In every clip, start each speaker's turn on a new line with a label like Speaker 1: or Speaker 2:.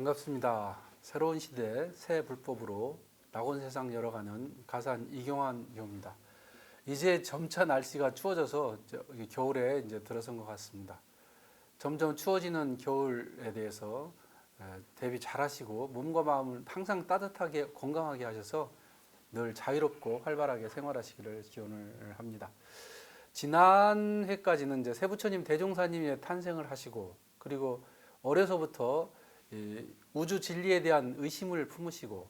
Speaker 1: 반갑습니다. 새로운 시대 새 불법으로 낙원 세상 열어가는 가산 이경환 교입니다. 이제 점차 날씨가 추워져서 겨울에 이제 들어선 것 같습니다. 점점 추워지는 겨울에 대해서 에, 대비 잘하시고 몸과 마음을 항상 따뜻하게 건강하게 하셔서 늘 자유롭고 활발하게 생활하시기를 기원을 합니다. 지난 해까지는 이제 세부처님 대종사님의 탄생을 하시고 그리고 어려서부터 이 우주 진리에 대한 의심을 품으시고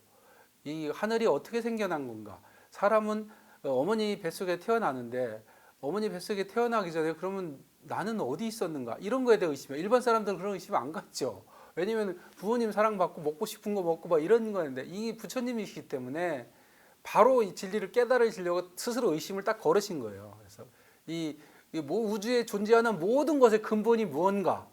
Speaker 1: 이 하늘이 어떻게 생겨난 건가? 사람은 어, 어머니 뱃속에 태어나는데 어머니 뱃속에 태어나기 전에 그러면 나는 어디 있었는가? 이런 거에 대해 의심해. 일반 사람들은 그런 의심 안 갖죠. 왜냐면 부모님 사랑받고 먹고 싶은 거 먹고 막 이런 거였는데 이 부처님이시기 때문에 바로 이 진리를 깨달으시려고 스스로 의심을 딱 걸으신 거예요. 그래서 이, 이 모- 우주에 존재하는 모든 것의 근본이 무언가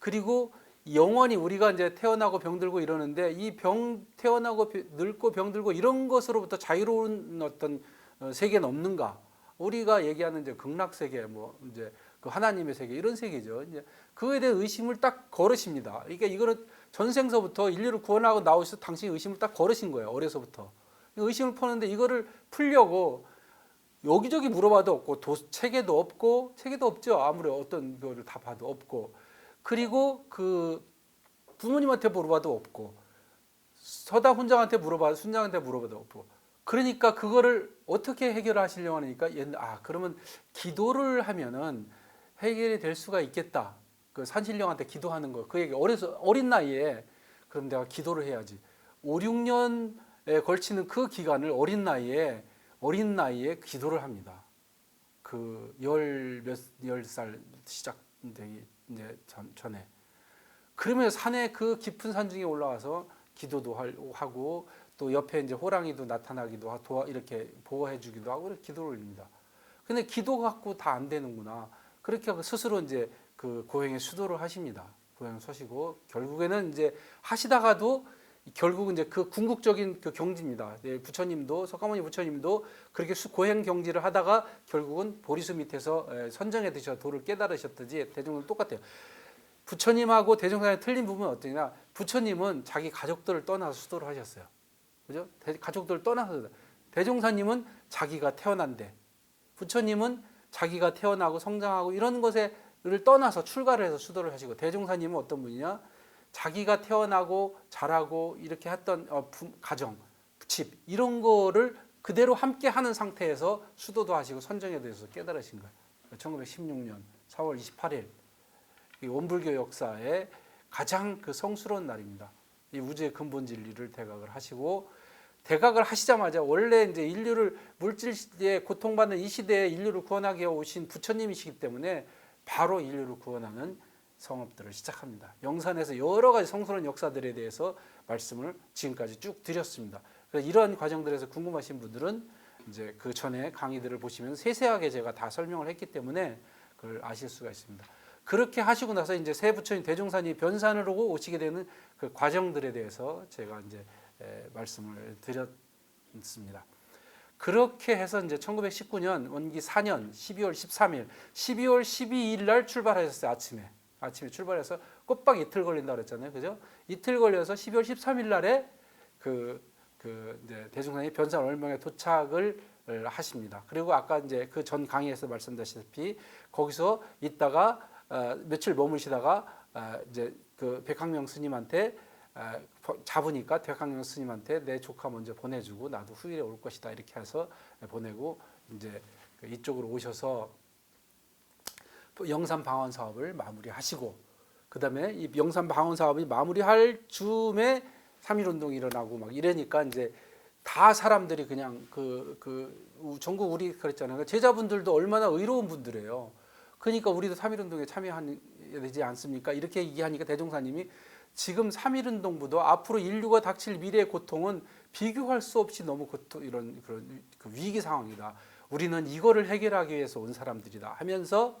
Speaker 1: 그리고 영원히 우리가 이제 태어나고 병들고 이러는데 이 병 태어나고 비- 늙고 병들고 이런 것으로부터 자유로운 어떤 어, 세계는 없는가? 우리가 얘기하는 이제 극락 세계 뭐 이제 그 하나님의 세계 이런 세계죠. 이제 그에 대한 의심을 딱 걸으십니다. 그러니까 이거는 전생서부터 인류를 구원하고 나오셔서 당신이 의심을 딱 걸으신 거예요. 어려서부터 의심을 푸는데 이거를 풀려고 여기저기 물어봐도 없고 도, 체계도 없고 체계도 없죠. 아무리 어떤 거를 다 봐도 없고 그리고 그 부모님한테 물어봐도 없고 서다 훈장한테 물어봐 순장한테 물어봐도 없고 그러니까 그거를 어떻게 해결하시려고 하니까 옛- 아 그러면 기도를 하면은 해결이 될 수가 있겠다. 그 산신령한테 기도하는 거. 그 얘기 어려서 어린 나이에 그럼 내가 기도를 해야지. 5, 6년에 걸치는 그 기간을 어린 나이에 어린 나이에 기도를 합니다. 그 열 몇 열 살 시작되기 이제 전, 전에 그러면 산에 그 깊은 산 중에 올라가서 기도도 할- 하고 또 옆에 이제 호랑이도 나타나기도 하고 이렇게 보호해 주기도 하고 그렇게 기도를 올립니다. 근데 기도 갖고 다 안 되는구나. 그렇게 하고 스스로 이제 그 고행에 수도를 하십니다. 고행 서시고 결국에는 이제 하시다가도 결국은 이제 그 궁극적인 그 경지입니다. 예, 부처님도 석가모니 부처님도 그렇게 수- 고행 경지를 하다가 결국은 보리수 밑에서 에, 선정해 드셔 도를 깨달으셨듯이 대중은 똑같아요. 부처님하고 대종사의 틀린 부분은 어떠냐? 부처님은 자기 가족들을 떠나서 수도를 하셨어요. 그죠? 대- 가족들을 떠나서 대종사님은 자기가 태어난데 부처님은 자기가 태어나고 성장하고 이런 것에를 떠나서 출가를 해서 수도를 하시고 대종사님은 어떤 분이냐? 자기가 태어나고 자라고 이렇게 했던 어, 부- 가정, 집 이런 거를 그대로 함께 하는 상태에서 수도도 하시고 선정에 대해서 깨달으신 거예요. 1916년 4월 28일 이 원불교 역사의 가장 그 성스러운 날입니다. 이 우주의 근본 진리를 대각을 하시고 대각을 하시자마자 원래 이제 인류를 물질 시대에 고통받는 이 시대에 인류를 구원하기 오신 부처님이시기 때문에 바로 인류를 구원하는 성업들을 시작합니다. 영산에서 여러 가지 성스러운 역사들에 대해서 말씀을 지금까지 쭉 드렸습니다. 이러한 과정들에서 궁금하신 분들은 이제 그 전에 강의들을 보시면 세세하게 제가 다 설명을 했기 때문에 그걸 아실 수가 있습니다. 그렇게 하시고 나서 이제 새 부처님 대종산이 변산으로 오시게 되는 그 과정들에 대해서 제가 이제 에, 말씀을 드렸습니다. 그렇게 해서 이제 1919년 원기 4년 12월 13일, 12월 12일 날 출발하셨어요. 아침에. 아침에 출발해서 꼬박 이틀 걸린다 그랬잖아요. 그죠? 이틀 걸려서 12월 13일 날에 그, 그 이제 대종산이 변산 월명에 도착을 하십니다. 그리고 아까 이제 그 전 강의에서 말씀드렸다시피 거기서 있다가 어, 며칠 머무시다가 어, 이제 그 백학명 스님한테 어, 잡으니까 백학명 스님한테 내 조카 먼저 보내주고 나도 후일에 올 것이다 이렇게 해서 보내고 이제 그 이쪽으로 오셔서 영산 방언 사업을 마무리하시고 그다음에 이 영산 방언 사업이 마무리할 즈음에 3.1 운동이 일어나고 막 이러니까 이제 다 사람들이 그냥 그, 그 전국 우리 그랬잖아요. 제자분들도 얼마나 의로운 분들이에요. 그러니까 우리도 3.1 운동에 참여해야 되지 않습니까? 이렇게 얘기하니까 대종사님이 지금 3.1 운동부도 앞으로 인류가 닥칠 미래의 고통은 비교할 수 없이 너무 고통 이런 그런 그 위기 상황이다. 우리는 이거를 해결하기 위해서 온 사람들이다 하면서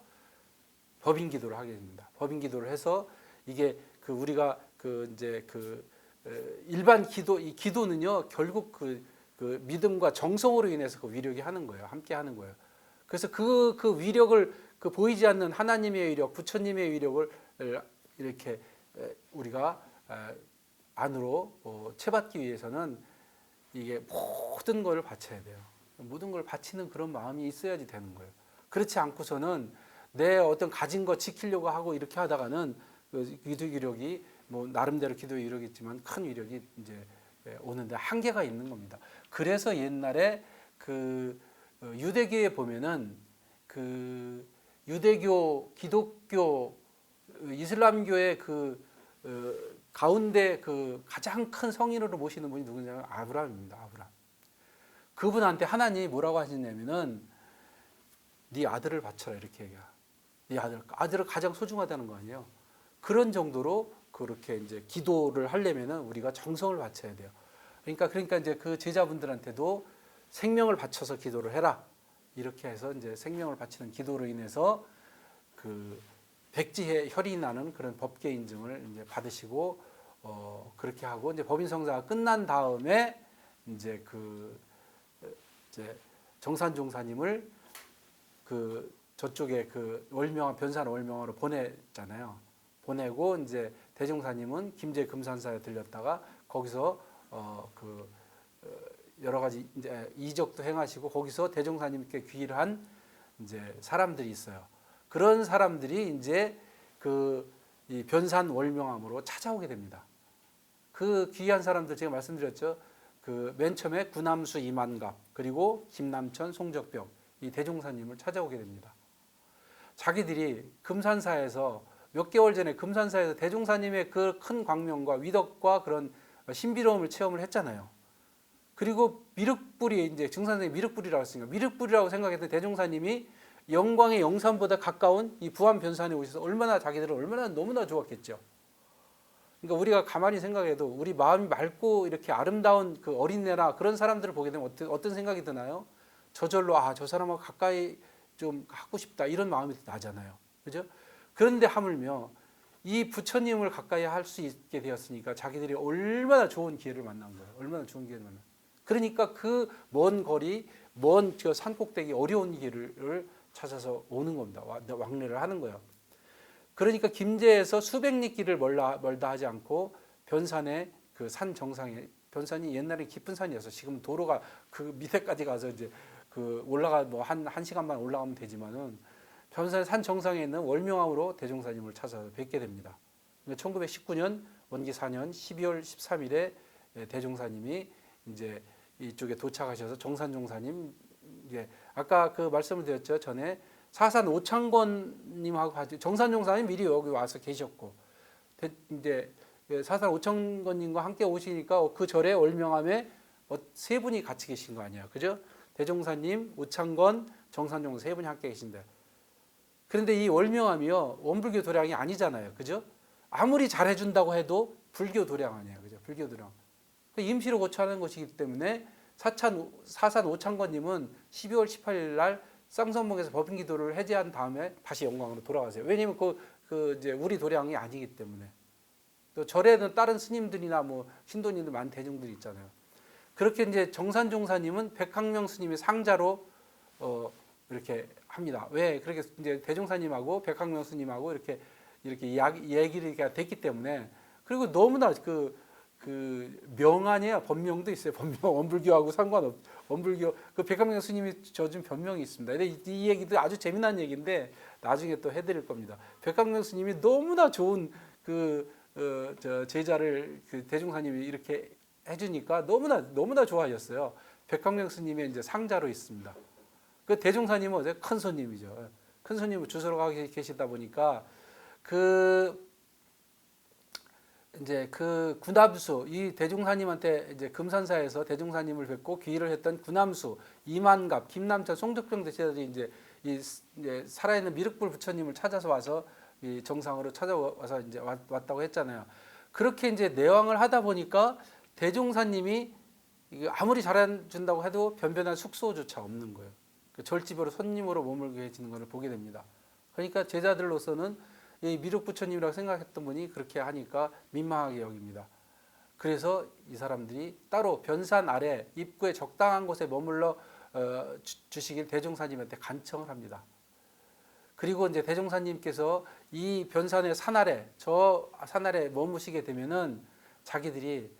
Speaker 1: 법인 기도를 하게 됩니다. 법인 기도를 해서 이게 그 우리가 그 이제 그 에, 일반 기도 이 기도는요 결국 그, 그 믿음과 정성으로 인해서 그 위력이 하는 거예요. 함께 하는 거예요. 그래서 그, 그 위력을 그 보이지 않는 하나님의 위력, 부처님의 위력을 이렇게 우리가 에, 안으로 어, 채받기 위해서는 이게 모든 걸 바쳐야 돼요. 모든 걸 바치는 그런 마음이 있어야지 되는 거예요. 그렇지 않고서는 내 어떤 가진 거 지키려고 하고 이렇게 하다가는 그 기도 위력이 뭐 나름대로 기도 위력이지만 큰 위력이 이제 예, 오는데 한계가 있는 겁니다. 그래서 옛날에 그 어, 유대교에 보면은 그 유대교, 기독교, 어, 이슬람교의 그 어, 가운데 그 가장 큰 성인으로 모시는 분이 누구냐면 아브라함입니다. 아브라함. 그분한테 하나님이 뭐라고 하시냐면은 네 아들을 바쳐라 이렇게 얘기야. 네 아들, 아들을 가장 소중하다는 거 아니에요. 그런 정도로 그렇게 이제 기도를 하려면은 우리가 정성을 바쳐야 돼요. 그러니까 그러니까 이제 그 제자분들한테도 생명을 바쳐서 기도를 해라. 이렇게 해서 이제 생명을 바치는 기도로 인해서 그 백지의 혈이 나는 그런 법계 인증을 이제 받으시고 어 그렇게 하고 이제 법인 성사가 끝난 다음에 이제 그 이제 정산 종사님을 그 저쪽에 그 월명화 변산 월명화로 보냈잖아요. 보내고 이제 대종사님은 김제 금산사에 들렸다가 거기서 어 그 여러 가지 이제 이적도 행하시고 거기서 대종사님께 귀일한 이제 사람들이 있어요. 그런 사람들이 이제 그 이 변산 월명함으로 찾아오게 됩니다. 그 귀한 사람들 제가 말씀드렸죠. 그 맨 처음에 구남수 이만갑 그리고 김남천 송적벽 이 대종사님을 찾아오게 됩니다. 자기들이 금산사에서 몇 개월 전에 금산사에서 대종사님의 그 큰 광명과 위덕과 그런 신비로움을 체험을 했잖아요. 그리고 미륵불이 이제 증산생이 미륵불이라고 했으니까 미륵불이라고 생각했던 대종사님이 영광의 영산보다 가까운 이 부안 변산에 오셔서 얼마나 자기들은 얼마나 너무나 좋았겠죠. 그러니까 우리가 가만히 생각해도 우리 마음이 맑고 이렇게 아름다운 그 어린애나 그런 사람들을 보게 되면 어떤, 어떤 생각이 드나요? 저절로 아 저 사람하고 가까이 좀 하고 싶다 이런 마음이 나잖아요. 그죠? 그런데 하물며 이 부처님을 가까이 할 수 있게 되었으니까 자기들이 얼마나 좋은 기회를 만난 거예요. 얼마나 좋은 기회를 만난. 그러니까 그 먼 거리, 먼 저 산꼭대기 어려운 길을 찾아서 오는 겁니다. 와- 왕래를 하는 거예요. 그러니까 김제에서 수백 리 길을 멀다, 멀다 하지 않고 변산의 그 산 정상에 변산이 옛날에 깊은 산이어서 지금 도로가 그 밑에까지 가서 이제 그 올라가 뭐 한 한 시간만 올라가면 되지만은 변산 산 정상에 있는 월명암으로 대종사님을 찾아서 뵙게 됩니다. 1919년 원기 4년 12월 13일에 대종사님이 이제 이쪽에 도착하셔서 정산 종사님 이제 아까 그 말씀을 드렸죠 전에 사산 오창권님하고 같이 정산 종사님 미리 여기 와서 계셨고 대- 이제 사산 오창권님과 함께 오시니까 그 절에 월명암에 어, 세 분이 같이 계신 거 아니에요, 그죠? 대종사님, 오창건, 정산종사 세 분이 함께 계신데 그런데 이 월명암이요 원불교 도량이 아니잖아요, 그죠? 아무리 잘해준다고 해도 불교 도량 아니에요, 그죠? 불교 도량. 그 임시로 고쳐하는 것이기 때문에 사찬 사산 오창건님은 12월 18일 날 쌍선봉에서 법인 기도를 해제한 다음에 다시 영광으로 돌아가세요. 왜냐하면 그, 그 이제 우리 도량이 아니기 때문에 또 절에는 다른 스님들이나 뭐 신도님들 많은 대중들이 있잖아요. 그렇게 이제 정산 종사님은 백학명 스님의 상자로 어 이렇게 합니다. 왜 그렇게 이제 대종사님하고 백학명 스님하고 이렇게 이렇게 이야기, 이렇게 됐기 때문에 그리고 너무나 그, 그 명안이에요. 법명도 있어요. 법명 원불교하고 상관없. 원불교 그 백학명 스님이 져준 변명이 있습니다. 근데 이, 이 얘기도 아주 재미난 얘기인데 나중에 또 해드릴 겁니다. 백학명 스님이 너무나 좋은 그 어, 저 제자를 그 대종사님이 이렇게 해주니까 너무나 너무나 좋아하셨어요. 백학명 스님의 이제 상자로 있습니다. 그 대종사님은 어제 큰 손님이죠. 큰 손님은 주소로 가 계시다 보니까 그 이제 그 구남수 이 대종사님한테 이제 금산사에서 대종사님을 뵙고 귀의를 했던 구남수 이만갑 김남천 송덕병 대제들이 이제 이 이제 살아있는 미륵불 부처님을 찾아서 와서 이 정상으로 찾아와서 이제 왔, 왔다고 했잖아요. 그렇게 이제 내왕을 하다 보니까 대종사님이 아무리 잘해준다고 해도 변변한 숙소조차 없는 거예요. 그 절집으로 손님으로 머물게 해지는 것을 보게 됩니다. 그러니까 제자들로서는 이 미륵 부처님이라고 생각했던 분이 그렇게 하니까 민망하게 여깁니다. 그래서 이 사람들이 따로 변산 아래 입구에 적당한 곳에 머물러 어, 주, 주시길 대종사님한테 간청을 합니다. 그리고 이제 대종사님께서 이 변산의 산 아래 저 산 아래 머무시게 되면은 자기들이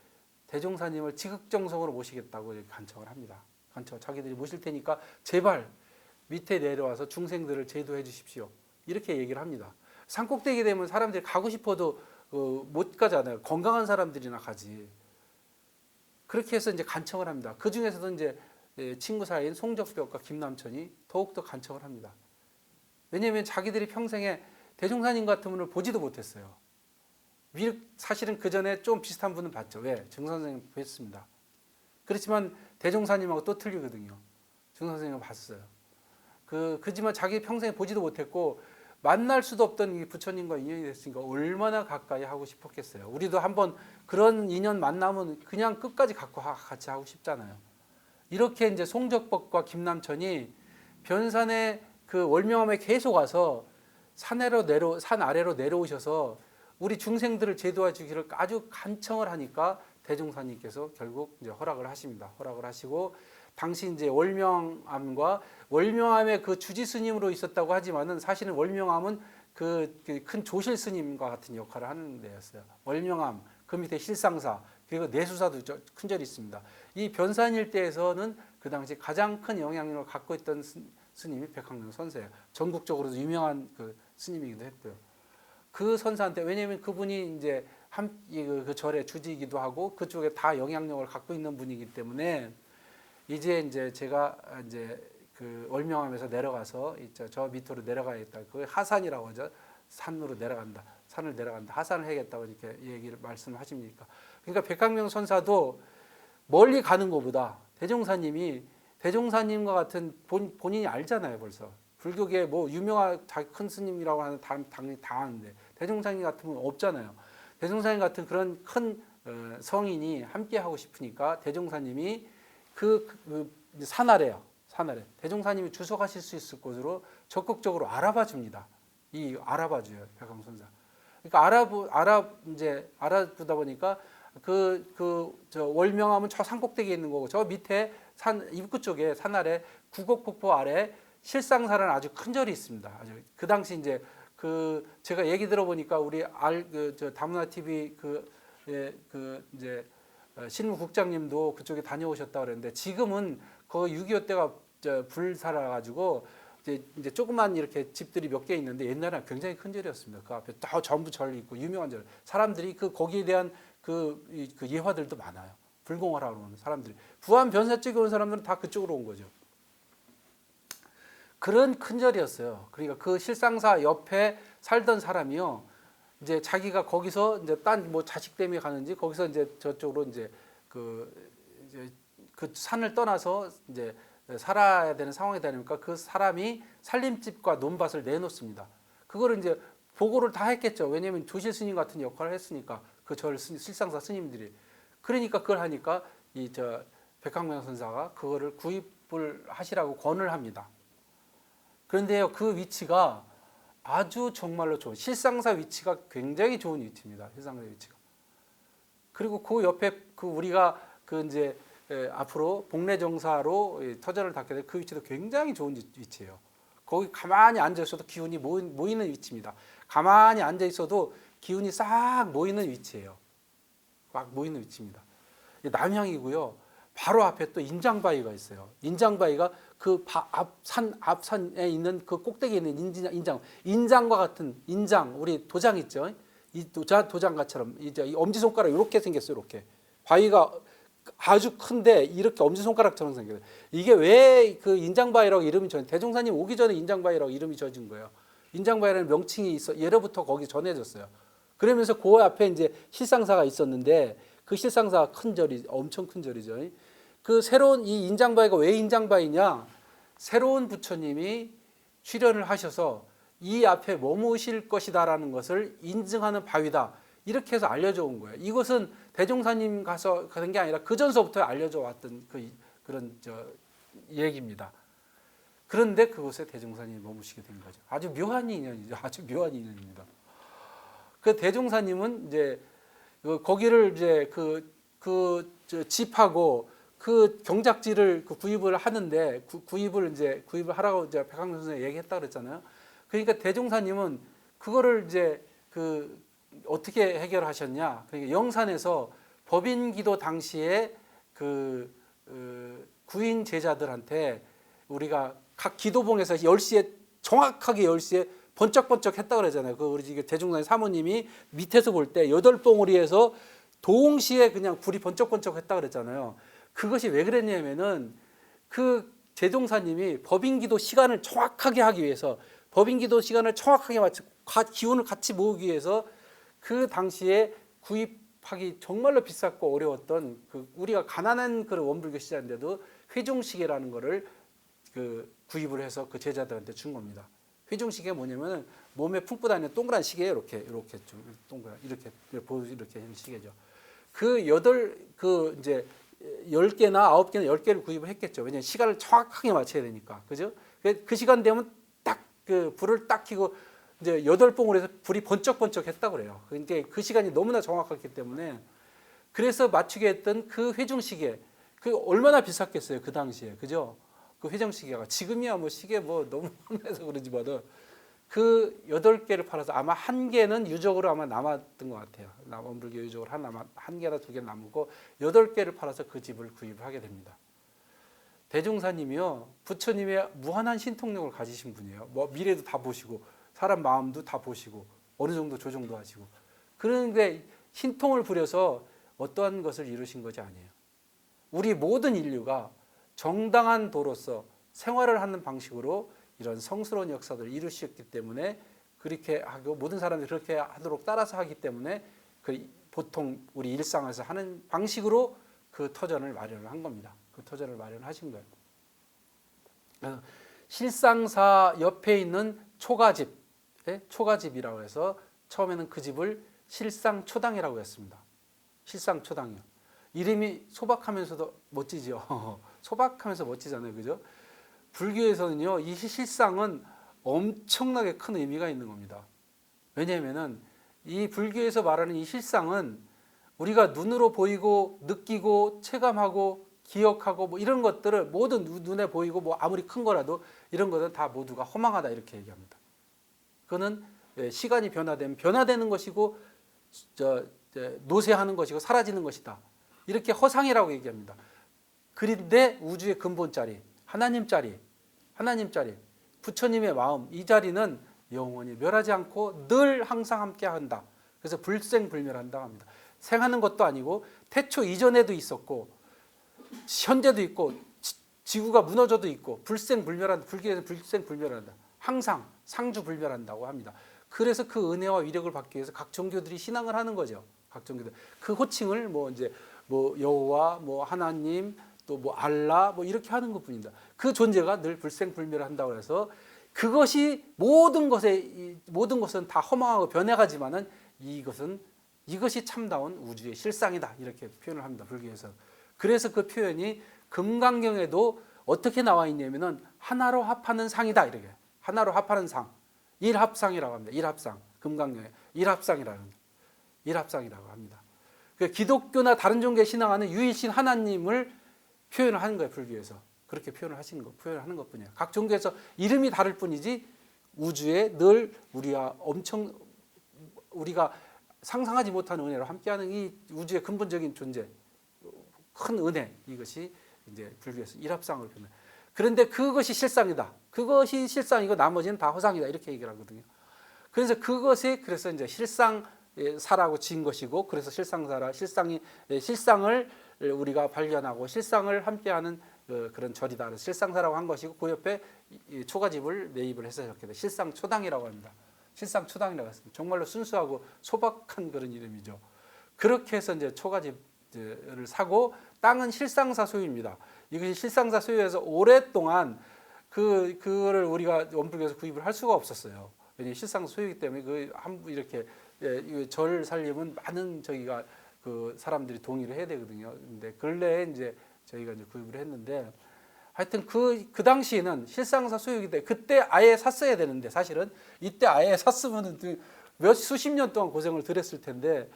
Speaker 1: 대종사님을 지극정성으로 모시겠다고 간청을 합니다. 간청 자기들이 모실 테니까 제발 밑에 내려와서 중생들을 제도해 주십시오. 이렇게 얘기를 합니다. 산꼭대기 되면 사람들이 가고 싶어도 어, 못 가잖아요. 건강한 사람들이나 가지. 그렇게 해서 이제 간청을 합니다. 그 중에서도 이제 예, 친구 사이인 송적벽과 김남천이 더욱더 간청을 합니다. 왜냐하면 자기들이 평생에 대종사님 같은 분을 보지도 못했어요. 위- 사실은 그 전에 좀 비슷한 분은 봤죠. 왜? 정 선생님 뵀습니다. 그렇지만 대종사님하고 또 틀리거든요. 정 선생님 봤어요. 그 그지만 자기 평생에 보지도 못했고 만날 수도 없던 이 부처님과 인연이 됐으니까 얼마나 가까이 하고 싶었겠어요. 우리도 한번 그런 인연 만나면 그냥 끝까지 갖고 하- 같이 하고 싶잖아요. 이렇게 이제 송적법과 김남천이 변산의 그 월명암에 계속 와서 산으로 내려 산 아래로 내려오셔서 우리 중생들을 제도해 주기를 아주 간청을 하니까 대종사님께서 결국 이제 허락을 하십니다. 허락을 하시고 당시 이제 월명암과 월명암의 그 주지 스님으로 있었다고 하지만은 사실은 월명암은 그 큰 조실 스님과 같은 역할을 하는 데였어요. 월명암 그 밑에 실상사 그리고 내수사도 저- 큰 절이 있습니다. 이 변산 일대에서는 그 당시 가장 큰 영향력을 갖고 있던 스, 스님이 백학령 선사예요. 전국적으로도 유명한 그 스님이기도 했고요. 그 선사한테 왜냐하면 그분이 이제 한그 그 절의 주지이기도 하고 그쪽에 다 영향력을 갖고 있는 분이기 때문에 이제 이제 제가 이제 그 월명암에서 내려가서 이제 저 밑으로 내려가야겠다. 그 하산이라고 하죠. 산으로 내려간다. 산을 내려간다. 하산을 해야겠다고 이렇게 얘기를 말씀하십니까. 그러니까 백강명 선사도 멀리 가는 것보다 대종사님이 대종사님과 같은 본, 본인이 알잖아요 벌써 불교계 뭐 유명한 큰 스님이라고 하는 다, 당연히 다 아는데 대종사님 같은 분 없잖아요. 대종사님 같은 그런 큰 어, 성인이 함께 하고 싶으니까 대종사님이 그, 그, 그 산아래요 산아래. 대종사님이 주석하실 수 있을 곳으로 적극적으로 알아봐 줍니다. 이 알아봐 줘요 백강선사. 그러니까 알아보 알아 이제 알아보다 보니까 그 그 저 월명암은 저 산꼭대기에 있는 거고 저 밑에 산 입구 쪽에 산 아래 구곡폭포 아래 실상사라는 아주 큰 절이 있습니다. 아주 그 당시 이제 그 제가 얘기 들어보니까 우리 알그저 다문화 TV 그 예, 그 이제 어, 신무국장님도 그쪽에 다녀오셨다 그랬는데 지금은 그 6.25 때가 저 불살아 가지고 이제, 이제 조그만 이렇게 집들이 몇 개 있는데 옛날에는 굉장히 큰 절이었습니다. 그 앞에 다 전부 절 있고 유명한 절. 사람들이 그 거기에 대한 그, 이- 그 예화들도 많아요. 불공하라고 그러는 사람들이. 부안 변사 쪽에 온 사람들은 다 그쪽으로 온 거죠. 그런 큰 절이었어요. 그러니까 그 실상사 옆에 살던 사람이요. 이제 자기가 거기서 이제 딴 뭐 자식 때문에 가는지 거기서 이제 저쪽으로 이제 그 이제 그 산을 떠나서 이제 살아야 되는 상황이 되니까 그 사람이 살림집과 논밭을 내놓습니다. 그거를 이제 보고를 다 했겠죠. 왜냐하면 조실 스님 같은 역할을 했으니까 그 절 실상사 스님들이 그러니까 그걸 하니까 이 저 백학명 선사가 그거를 구입을 하시라고 권을 합니다. 그런데요 그 위치가 아주 정말로 좋은 실상사 위치가 굉장히 좋은 위치입니다. 실상사 위치가. 그리고 그 옆에 그 우리가 그 이제 에, 앞으로 복례정사로 이 터전을 닫게 될 그 위치도 굉장히 좋은 위- 위치예요. 거기 가만히 앉아 있어도 기운이 모이, 모이는 위치입니다. 가만히 앉아 있어도 기운이 싹 모이는 위치예요. 막 모이는 위치입니다. 이 남향이고요. 바로 앞에 또 인장바위가 있어요. 인장바위가 그 앞산 앞산에 있는 그 꼭대기에 있는 인장 인장 인장과 같은 인장 우리 도장 있죠. 이 도장 도장가처럼 이제 이 엄지 손가락 이렇게 생겼어요. 이렇게 바위가 아주 큰데 이렇게 엄지 손가락처럼 생겨요. 이게 왜 그 인장 바위라고 이름이 전 대종사님 오기 전에 인장 바위라고 이름이 져진 거예요. 인장 바위라는 명칭이 있어 예로부터 거기 전해졌어요. 그러면서 그 앞에 이제 실상사가 있었는데 그 실상사가 큰 절이 엄청 큰 절이죠. 그 새로운 이 인장바위가 왜 인장바위냐? 새로운 부처님이 출현을 하셔서 이 앞에 머무실 것이다라는 것을 인증하는 바위다. 이렇게 해서 알려져 온 거예요. 이것은 대종사님 가서 가는 게 아니라 그 전서부터 알려져 왔던 그 이- 그런 저 얘기입니다. 그런데 그곳에 대종사님이 머무시게 된 거죠. 아주 묘한 인연이죠. 아주 묘한 인연입니다. 그 대종사님은 이제 그 거기를 이제 그 그 집하고 그 경작지를 그 구입을 하는데 구, 구입을 이제 구입을 하라고 이제 백학년 선생님 얘기했다 그랬잖아요. 그러니까 대종사님은 그거를 이제 그 어떻게 해결하셨냐? 그러니까 영산에서 법인기도 당시에 그 어, 구인 제자들한테 우리가 각 기도봉에서 10시에 정확하게 10시에 번쩍번쩍 했다 그러잖아요. 그 우리 대종사님 사모님이 밑에서 볼 때 여덟 봉우리에서 동시에 그냥 불이 번쩍번쩍 했다 그랬잖아요. 그것이 왜 그랬냐면은 그 제종사님이 법인기도 시간을 정확하게 하기 위해서 법인기도 시간을 정확하게 맞춰 가- 기운을 같이 모으기 위해서 그 당시에 구입하기 정말로 비쌌고 어려웠던 그 우리가 가난한 그런 원불교 시장인데도 회중시계라는 거를 그 구입을 해서 그 제자들한테 준 겁니다. 회중시계 뭐냐면은 몸에 품고 다니는 동그란 시계예요. 이렇게 이렇게 좀 동그란 이렇게 보 이렇게 시계죠. 그 여덟 그 이제 열 개나 아홉 개나 열 개를 구입을 했겠죠. 왜냐하면 시간을 정확하게 맞춰야 되니까, 그죠? 그- 그 시간 되면 딱 그 불을 딱 켜고 이제 여덟 봉을 해서 불이 번쩍번쩍 했다 그래요. 그러니까 그 시간이 너무나 정확했기 때문에 그래서 맞추게 했던 그 회중 시계 그 얼마나 비쌌겠어요 그 당시에, 그죠? 그 회중 시계가 지금이야 뭐 시계 뭐 너무 흔해서 그러지 봐도 그 여덟 개를 팔아서 아마 한 개는 유적으로 아마 남았던 것 같아요. 남원불교 유적으로 한 남아 한 개나 두 개 남고 여덟 개를 팔아서 그 집을 구입하게 됩니다. 대종사님이요 부처님의 무한한 신통력을 가지신 분이에요. 뭐 미래도 다 보시고 사람 마음도 다 보시고 어느 정도 조정도 하시고 그런데 신통을 부려서 어떠한 것을 이루신 것이 아니에요. 우리 모든 인류가 정당한 도로서 생활을 하는 방식으로 이런 성스러운 역사들을 이루셨기 때문에 그렇게 하고 모든 사람들이 그렇게 하도록 따라서 하기 때문에 그 보통 우리 일상에서 하는 방식으로 그 터전을 마련을 한 겁니다. 그 터전을 마련하신 거예요. 어, 실상사 옆에 있는 초가집, 예? 초가집이라고 해서 처음에는 그 집을 실상초당이라고 했습니다. 실상초당이요. 이름이 소박하면서도 멋지죠. 소박하면서 멋지잖아요, 그죠? 불교에서는요, 이 실상은 엄청나게 큰 의미가 있는 겁니다. 왜냐하면은 이 불교에서 말하는 이 실상은 우리가 눈으로 보이고 느끼고 체감하고 기억하고 뭐 이런 것들을 모든 눈- 눈에 보이고 뭐 아무리 큰 거라도 이런 것은 다 모두가 허망하다 이렇게 얘기합니다. 그거는 예, 시간이 변화되면 변화되는 것이고 저, 저 노쇠하는 것이고 사라지는 것이다. 이렇게 허상이라고 얘기합니다. 그런데 우주의 근본 자리, 하나님 자리, 하나님 자리, 부처님의 마음 이 자리는 영원히 멸하지 않고 늘 항상 함께 한다. 그래서 불생불멸한다 합니다. 생하는 것도 아니고 태초 이전에도 있었고 현재도 있고 지- 지구가 무너져도 있고 불생불멸한 불교에서 불생불멸한다. 항상 상주불멸한다고 합니다. 그래서 그 은혜와 위력을 받기 위해서 각 종교들이 신앙을 하는 거죠. 각 종교들 그 호칭을 뭐 이제 뭐 여호와 뭐 하나님 또 뭐 알라 뭐 이렇게 하는 것뿐입니다. 그 존재가 늘 불생불멸한다고 해서 그것이 모든 것에 이 모든 것은 다 허망하고 변해가지만은 이것은 이것이 참다운 우주의 실상이다. 이렇게 표현을 합니다 불교에서. 그래서 그 표현이 금강경에도 어떻게 나와 있냐면은 하나로 합하는 상이다 이렇게. 하나로 합하는 상. 일합상이라고 합니다. 일합상. 금강경에. 일합상이라고 합니다. 일합상이라고 합니다. 그 기독교나 다른 종교에 신앙하는 유일신 하나님을 표현을 하는 거예요 불교에서 그렇게 표현을 하시는 거 표현을 하는 것 뿐이에요. 각 종교에서 이름이 다를 뿐이지 우주에 늘 우리가 엄청 우리가 상상하지 못하는 은혜로 함께하는 이 우주의 근본적인 존재 큰 은혜 이것이 이제 불교에서 일합상을 표현. 그런데 그것이 실상이다. 그것이 실상이고 나머지는 다 허상이다 이렇게 얘기를 하거든요. 그래서 그것이 그래서 이제 실상사라고 지은 것이고 그래서 실상사라 실상이 예, 실상을 우리가 발견하고 실상을 함께하는 어, 그런 절이다. 실상사라고 한 것이고 그 옆에 초가집을 매입을 해서 이렇게 돼. 실상 초당이라고 합니다. 실상 초당이라고 했습니다. 정말로 순수하고 소박한 그런 이름이죠. 그렇게 해서 이제 초가집을 사고 땅은 실상사 소유입니다. 이것이 실상사 소유에서 오랫동안 그 그거를 우리가 원불교에서 구입을 할 수가 없었어요. 왜냐하면 실상 소유이기 때문에 그 한 이렇게 예, 이절 살림은 많은 저기가 그 사람들이 동의를 해야 되거든요. 근데 근래에 이제 저희가 이제 구입을 했는데 하여튼 그, 그 당시에는 실상사 소유이기 때문에 그때 아예 샀어야 되는데 사실은 이때 아예 샀으면은 그몇 수십 년 동안 고생을 들였을 텐데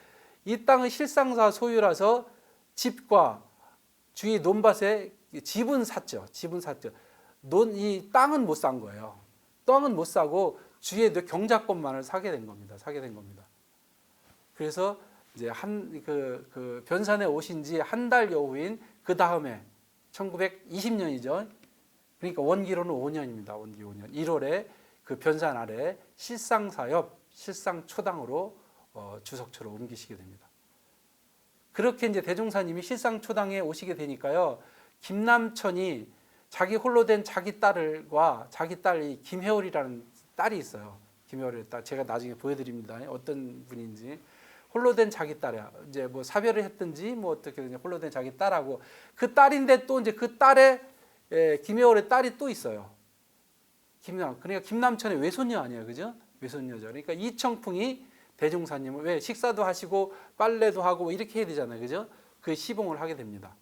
Speaker 1: 이 땅은 실상사 소유라서 집과 주위 논밭에 집은 샀죠. 집은 샀죠. 논 이 땅은 못 산 거예요. 땅은 못 사고 주위에도 경작권만을 사게 된 겁니다. 사게 된 겁니다. 그래서 이제 한 그 그 변산에 오신 지 한 달 여후인 그 다음에 1920년이죠. 그러니까 원기로는 5년입니다. 원기 5년. 1월에 그 변산 아래 실상사협 실상초당으로 어, 주석처로 옮기시게 됩니다. 그렇게 이제 대종사님이 실상초당에 오시게 되니까요. 김남천이 자기 홀로 된 자기 딸과 자기 딸이 김혜월이라는 딸이 있어요. 김혜월의 딸 제가 나중에 보여드립니다. 어떤 분인지 홀로 된 자기 딸이야. 이제 뭐 사별을 했든지 뭐 어떻게든 홀로 된 자기 딸하고 그 딸인데 또 이제 그 딸의 예, 김혜월의 딸이 또 있어요. 김남 그러니까 김남천의 외손녀 아니에요, 그죠? 외손녀죠. 그러니까 이청풍이 대종사님을 왜 식사도 하시고 빨래도 하고 뭐 이렇게 해야 되잖아요, 그죠? 그 시봉을 하게 됩니다.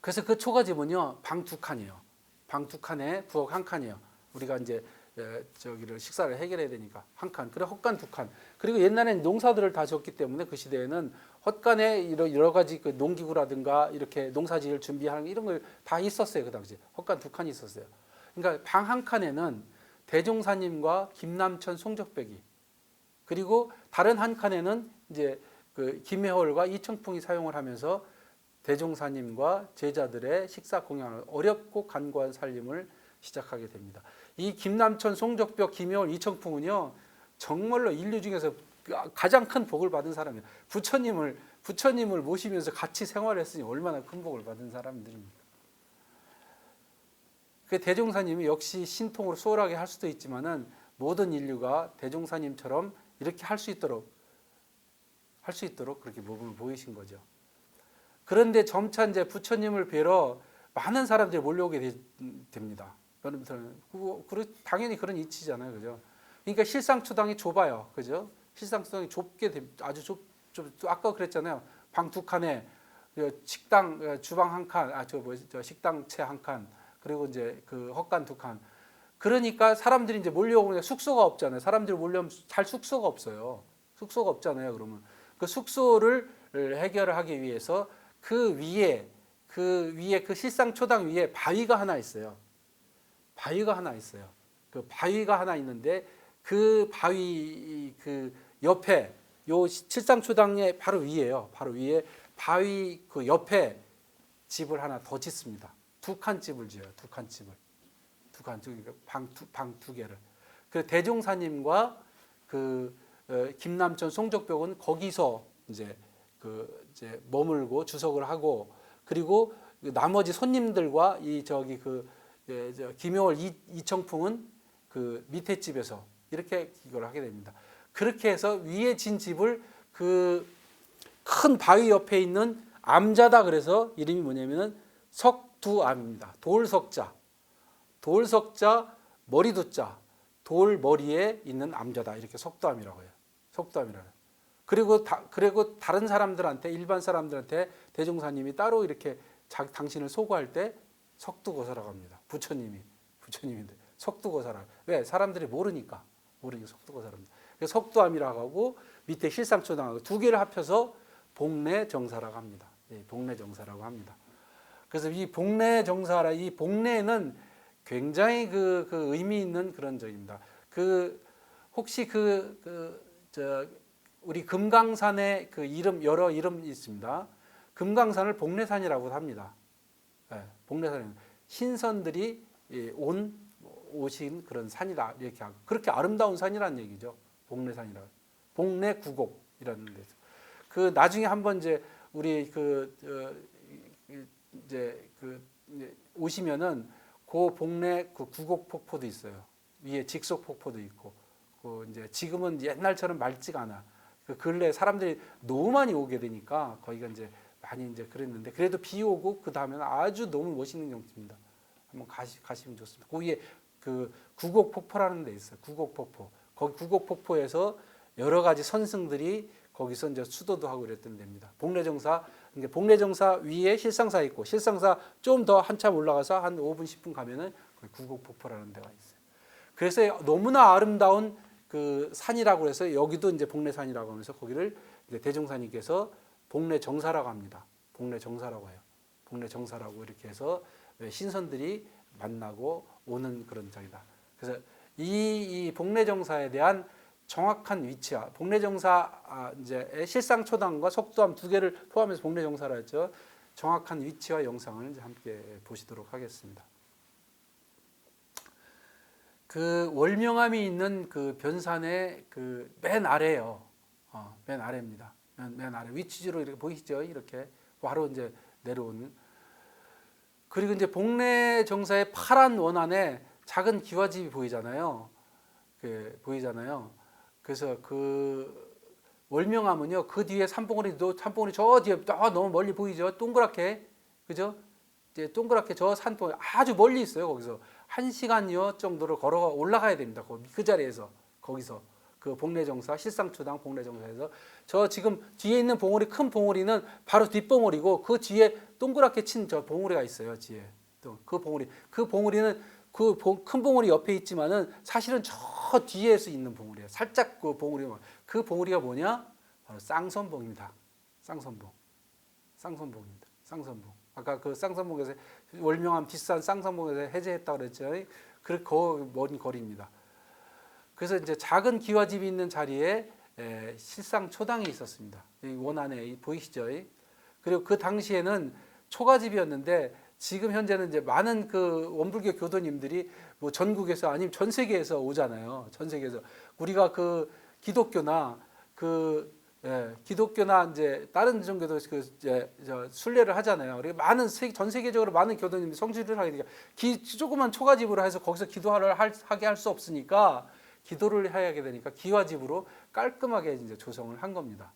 Speaker 1: 그래서 그 초가집은요 방 두 칸이에요. 방 두 칸에 부엌 한 칸이에요. 우리가 이제 예, 저기를 식사를 해결해야 되니까 한 칸. 그래 헛간 두 칸. 그리고 옛날에는 농사들을 다 지었기 때문에 그 시대에는 헛간에 여러 가지 그 농기구라든가 이렇게 농사지을 준비하는 이런 걸 다 있었어요 그 당시. 헛간 두 칸이 있었어요. 그러니까 방 한 칸에는 대종사님과 김남천 송적백이 그리고 다른 한 칸에는 이제 그 김혜월과 이청풍이 사용을 하면서 대종사님과 제자들의 식사 공양을 어렵고 간과한 살림을 시작하게 됩니다. 이 김남천, 송적벽, 김혜월, 이청풍은요 정말로 인류 중에서 가장 큰 복을 받은 사람이에요. 부처님을 부처님을 모시면서 같이 생활했으니 얼마나 큰 복을 받은 사람들입니까? 그 대종사님이 역시 신통으로 수월하게 할 수도 있지만은 모든 인류가 대종사님처럼 이렇게 할 수 있도록 할 수 있도록 그렇게 모범을 보이신 거죠. 그런데 점차 이제 부처님을 뵈러 많은 사람들이 몰려오게 되, 됩니다. 여러분들은 그- 그- 당연히 그런 이치잖아요, 그죠? 그러니까 실상초당이 좁아요, 그죠? 실상초당이 좁게 돼, 아주 좁, 좁, 아까 그랬잖아요. 방 두 칸에 그 식당 어, 주방 한 칸, 아저 뭐, 저 식당 채 한 칸, 그리고 이제 그 헛간 두 칸. 그러니까 사람들이 이제 몰려오면 숙소가 없잖아요. 사람들이 몰려오면 잘 숙소가 없어요. 숙소가 없잖아요. 그러면 그 숙소를 해결하기 위해서 그 위에 그 위에 그 실상초당 위에 바위가 하나 있어요. 바위가 하나 있어요. 그 바위가 하나 있는데 그 바위 그 옆에 요 칠상초당의 바로 위에요. 바로 위에 바위 그 옆에 집을 하나 더 짓습니다. 두 칸 집을 지어요. 두 칸 집을 두 칸, 방방 두 개를. 그 대종사님과 그 어, 김남천 송적벽은 거기서 이제 그 이제 머물고 주석을 하고 그리고 그 나머지 손님들과 이 저기 그 예, 저 김효월 이, 이청풍은 그 밑에 집에서 이렇게 이걸 하게 됩니다. 그렇게 해서 위에 진 집을 그 큰 바위 옆에 있는 암자다 그래서 이름이 뭐냐면은 석두암입니다. 돌석자, 돌석자, 머리두자, 돌 머리에 있는 암자다 이렇게 석두암이라고 해요. 석두암이라고. 그리고 다, 그리고 다른 사람들한테 일반 사람들한테 대종사님이 따로 이렇게 자, 당신을 소구할 때 석두고사라고 합니다. 부처님이 부처님인데 석두고사라. 왜 사람들이 모르니까 모르니까 석두고사랍니다. 그래서 석두암이라고 하고 밑에 실상초당하고 두 개를 합쳐서 복례 정사라고 합니다. 예, 복례 정사라고 합니다. 그래서 이 복례 정사라 이 복례는 굉장히 그, 그 의미 있는 그런 적입니다. 그 혹시 그, 그 저 우리 금강산에 그 이름 여러 이름이 있습니다. 금강산을 복례산이라고 합니다. 예, 복례산 신선들이 예, 온 오신 그런 산이다 이렇게 하고 그렇게 아름다운 산이라는 얘기죠. 복례산이라. 복례 구곡이라는 데서. 그 나중에 한번 이제 우리 그 어, 이제 그 오시면은 그 복례 그 구곡 폭포도 있어요. 위에 직속 폭포도 있고 그 이제 지금은 옛날처럼 맑지가 않아. 그 근래 사람들이 너무 많이 오게 되니까 거기가 이제 많이 이제 그랬는데 그래도 비 오고 그 다음에는 아주 너무 멋있는 경치입니다. 한번 가시 가시면 좋습니다. 거기에 그 구곡 폭포라는 데 있어요. 구곡 폭포. 거기 구곡 폭포에서 여러 가지 선승들이 거기서 이제 수도도 하고 그랬던 데입니다. 복례정사 이게 복례정사 위에 실상사 있고 실상사 좀 더 한참 올라가서 한 5분 10분 가면은 거기 구곡 폭포라는 데가 있어요. 그래서 너무나 아름다운 그 산이라고 해서 여기도 이제 복례산이라고 하면서 거기를 이제 대종사님께서 복례 정사라고 합니다. 복례 정사라고 해요. 복례 정사라고 이렇게 해서 신선들이 만나고 오는 그런 장이다. 그래서 이, 이 복례 정사에 대한 정확한 위치와 복례 정사 아, 이제 실상 초당과 속도함 두 개를 포함해서 복례 정사라 했죠. 정확한 위치와 영상을 이제 함께 보시도록 하겠습니다. 그 월명암이 있는 그 변산의 그 맨 아래요. 어, 맨 아래입니다. 맨, 맨 아래 위치지로 이렇게 보이시죠? 이렇게 바로 이제 내려오는. 그리고 이제 복례 정사의 파란 원 안에 작은 기와집이 보이잖아요. 그 보이잖아요. 그래서 그 월명암은요 그 뒤에 산봉우리도 산봉우리 저 뒤에 저 너무 멀리 보이죠 동그랗게 그죠 이제 동그랗게 저 산봉 아주 멀리 있어요 거기서 한 시간여 정도를 걸어 올라가야 됩니다 그, 그 자리에서 거기서 그 복례정사 실상초당 복례정사에서 저 지금 뒤에 있는 봉우리 큰 봉우리는 바로 뒷봉우리고 그 뒤에 동그랗게 친 저 봉우리가 있어요 뒤에 또 그 봉우리 그 봉우리는 그 큰 봉우리 옆에 있지만은 사실은 저 뒤에서 있는 봉우리예요. 살짝 그 봉우리 그 봉우리가 뭐냐? 바로 쌍선봉입니다. 쌍선봉, 쌍선봉입니다. 쌍선봉. 아까 그 쌍선봉에서 월명암 비싼 쌍선봉에서 해제했다 그랬죠. 그먼 거리입니다. 그래서 이제 작은 기와집이 있는 자리에 에, 실상 초당이 있었습니다. 이 원안에 이 보이시죠? 그리고 그 당시에는 초가집이었는데 지금 현재는 이제 많은 그 원불교 교도님들이 뭐 전국에서 아니면 전 세계에서 오잖아요. 전 세계에서 우리가 그 기독교나 그 예, 기독교나 이제 다른 종교도 그 이제 저 순례를 하잖아요. 그리고 많은 세, 전 세계적으로 많은 교도님들이 성지를 하게 되니까 기, 조그만 초가집으로 해서 거기서 기도를 할, 하게 할 수 없으니까 기도를 해야 되니까 기와집으로 깔끔하게 이제 조성을 한 겁니다.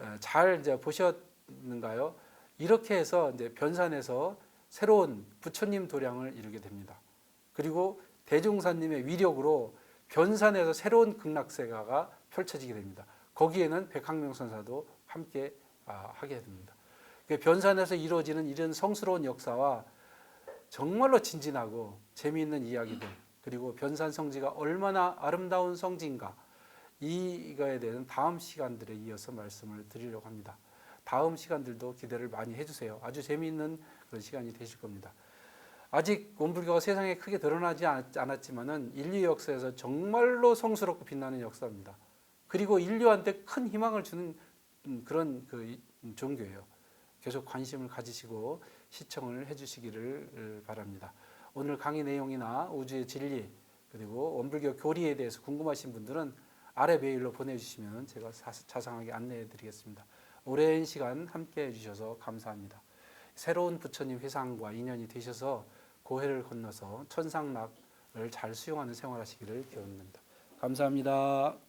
Speaker 1: 예, 잘 이제 보셨는가요? 이렇게 해서 이제 변산에서 새로운 부처님 도량을 이루게 됩니다. 그리고 대종사님의 위력으로 변산에서 새로운 극락세가가 펼쳐지게 됩니다. 거기에는 백학명선사도 함께 아, 하게 됩니다. 그 변산에서 이루어지는 이런 성스러운 역사와 정말로 진진하고 재미있는 이야기들 그리고 변산 성지가 얼마나 아름다운 성지인가 이거에 대해서는 다음 시간들에 이어서 말씀을 드리려고 합니다. 다음 시간들도 기대를 많이 해주세요. 아주 재미있는 그런 시간이 되실 겁니다. 아직 원불교가 세상에 크게 드러나지 않았지만은 인류 역사에서 정말로 성스럽고 빛나는 역사입니다. 그리고 인류한테 큰 희망을 주는 그런 그 종교예요. 계속 관심을 가지시고 시청을 해주시기를 바랍니다. 오늘 강의 내용이나 우주의 진리 그리고 원불교 교리에 대해서 궁금하신 분들은 아래 메일로 보내주시면 제가 자상하게 안내해 드리겠습니다. 오랜 시간 함께 해주셔서 감사합니다. 새로운 부처님 회상과 인연이 되셔서 고해를 건너서 천상락을 잘 수용하는 생활하시기를 기원합니다. 감사합니다.